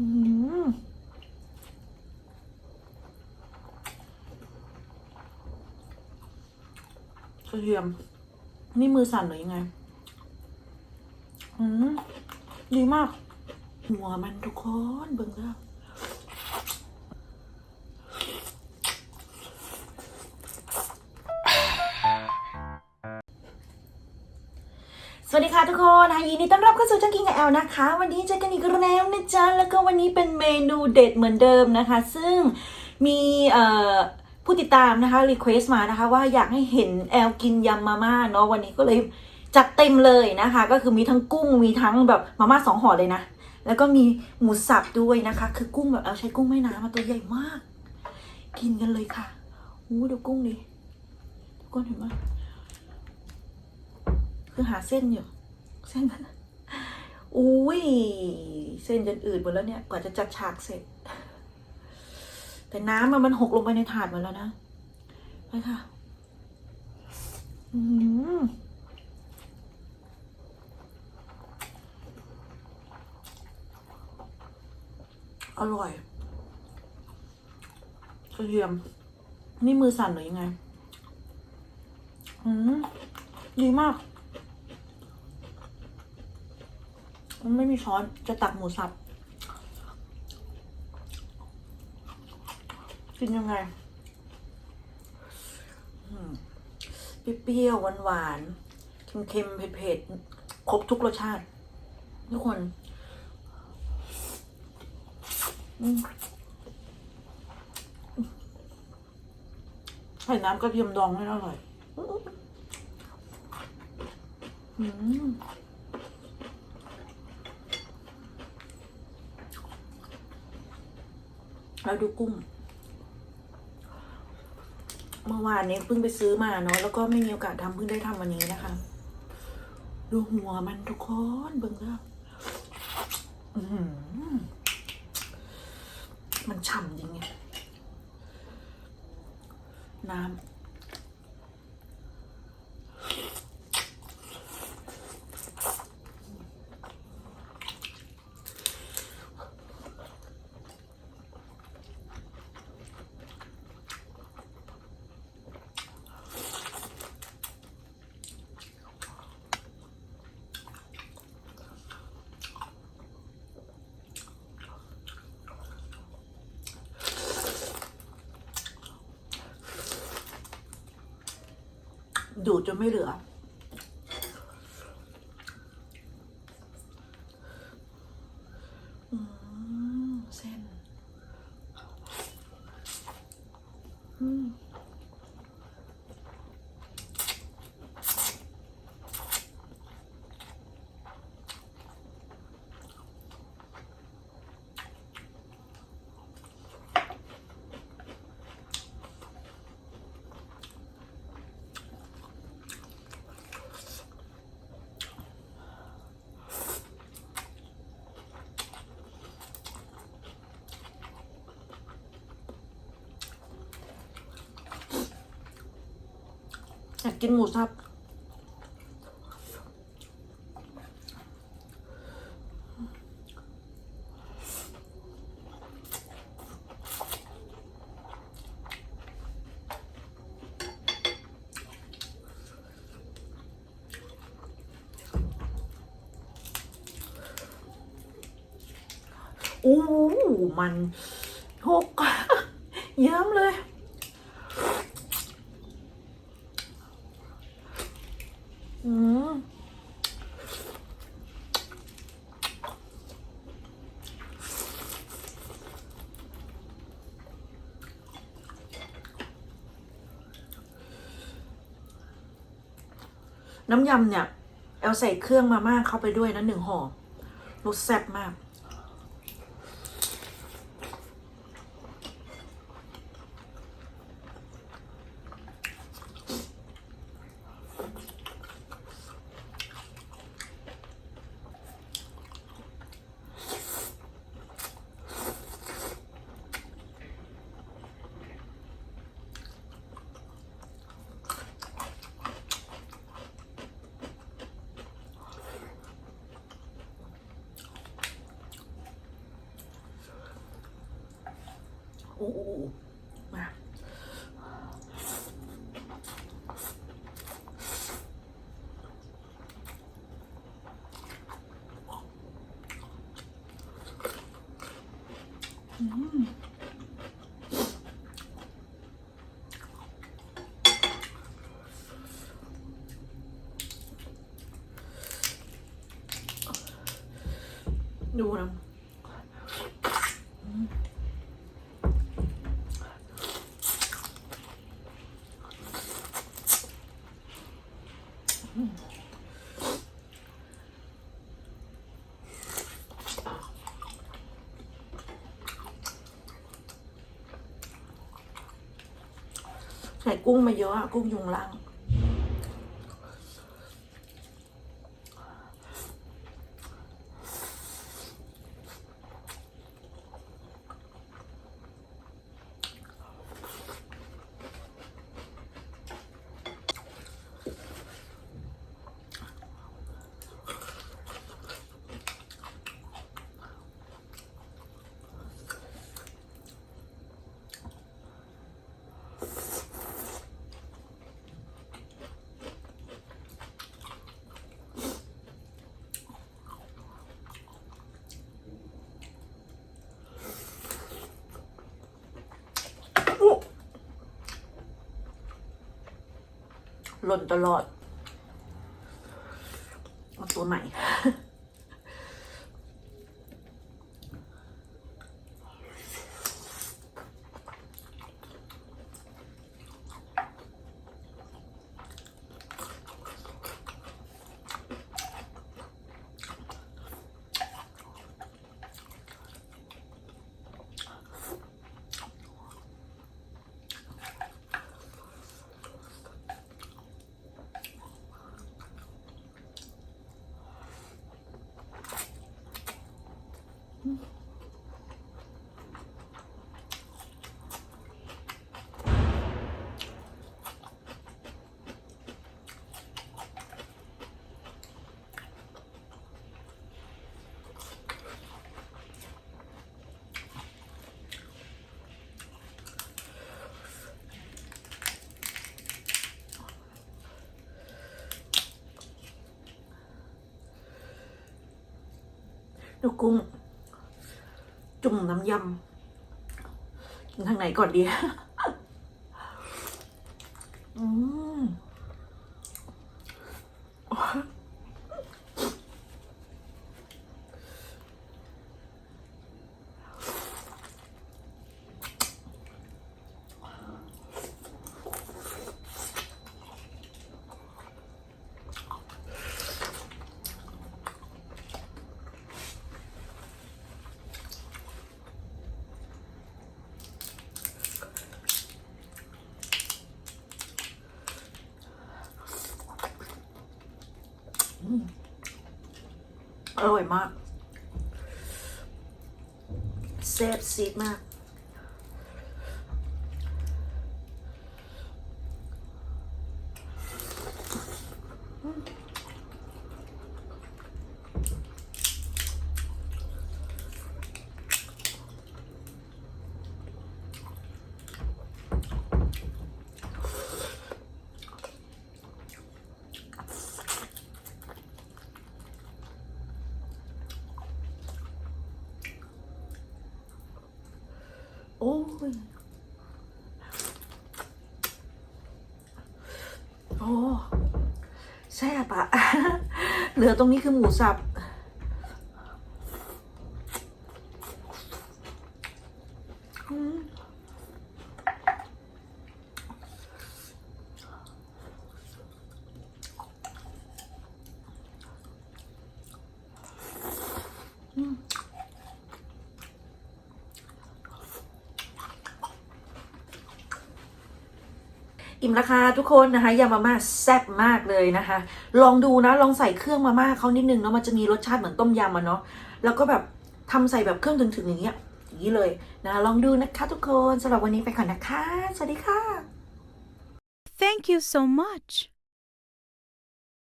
อืมกระเทียม นี่มือสั่นหรือยังไง อืมดีมาก หัวมันทุกคนเบิ่งแล้ว วัสดีค่ะทุกคนนะยินดีต้อนรับเข้าสู่ช่องกิงกับแอลนะคะ วันนี้เจอกันอีกแล้วนะจ๊ะ แล้วก็วันนี้เป็นเมนูเด็ดเหมือนเดิมนะคะ ซึ่งมีผู้ติดตามนะคะรีเควสมานะคะ ว่าอยากให้เห็นแอลกินยำมาม่าเนาะวันนี้ก็เลยจัดเต็มเลยนะคะ ก็คือมีทั้งกุ้งมีทั้งแบบมาม่าสองห่อเลยนะ แล้วก็มีหมูสับด้วยนะคะ คือกุ้งแบบแอลใช้กุ้งแม่น้ำมาตัวใหญ่มาก กินกันเลยค่ะอู้ดูกุ้งดิทุกคนเห็นไหมคือหาเส้นอยู่ เส้นอุ้ยเส้นจนอืดหมดแล้วเนี่ย กว่าจะจัดฉากเสร็จ แต่น้ำอะมันหกลงไปในถาดหมดแล้วนะไปค่ะ อืมอร่อยกระเทียม นี่มือสั่นหรือยังไง อืม ดีมาก มันไม่มีช้อนจะตักหมูสับ กินยังไงเปรี้ยวหวานๆเค็มๆเผ็ดๆครบทุกรสชาติ ทุกคนใส่น้ำกระเทียมดองให้อร่อย อืม เราดูกุ้ง เมื่อวานนี้เพิ่งไปซื้อมาเนาะแล้วก็ไม่มีโอกาสทำเพิ่งได้ทำวันนี้นะคะ ดูหัวมันทุกคนเบิ่งแล้วอื้อหือมันฉ่ำจริงไงน้ำ ดูดจนไม่เหลือ อืม เส้น อืม กินหมูสับอู้มันหกเยิ้มเลย อืมน้ำยำเนี่ยแอลใส่เครื่องมาม่าเข้าไปด้วยนะหนึ่งห่อรสแซ่บมาก โอ้โหมา กุ้งมาเยอะอะกุ้งยุงล่าง หล่นตลอดเอาตัวใหม่ ดูกุ้ง จุ่มน้ำยำกินทางไหนก่อนดีอืม อร่อยมากแซ่บซีดมาก ยโอ้แซ่บอะเหลือตรงนี้คือหมูสับ อืม อิ่มราคาทุกคนนะคะยำมาม่าแซ่บมากเลยนะคะ ลองดูนะลองใส่เครื่องมาม่าเขานิดนึงเนาะมันจะมีรสชาติเหมือนต้มยำอะเนาะแล้วก็แบบทำใส่แบบเครื่องถึงๆอย่างเงี้ยอย่างนี้เลยนะลองดูนะคะทุกคนสำหรับวันนี้ไปก่อนนะคะ สวัสดีค่ะ Thank you so much.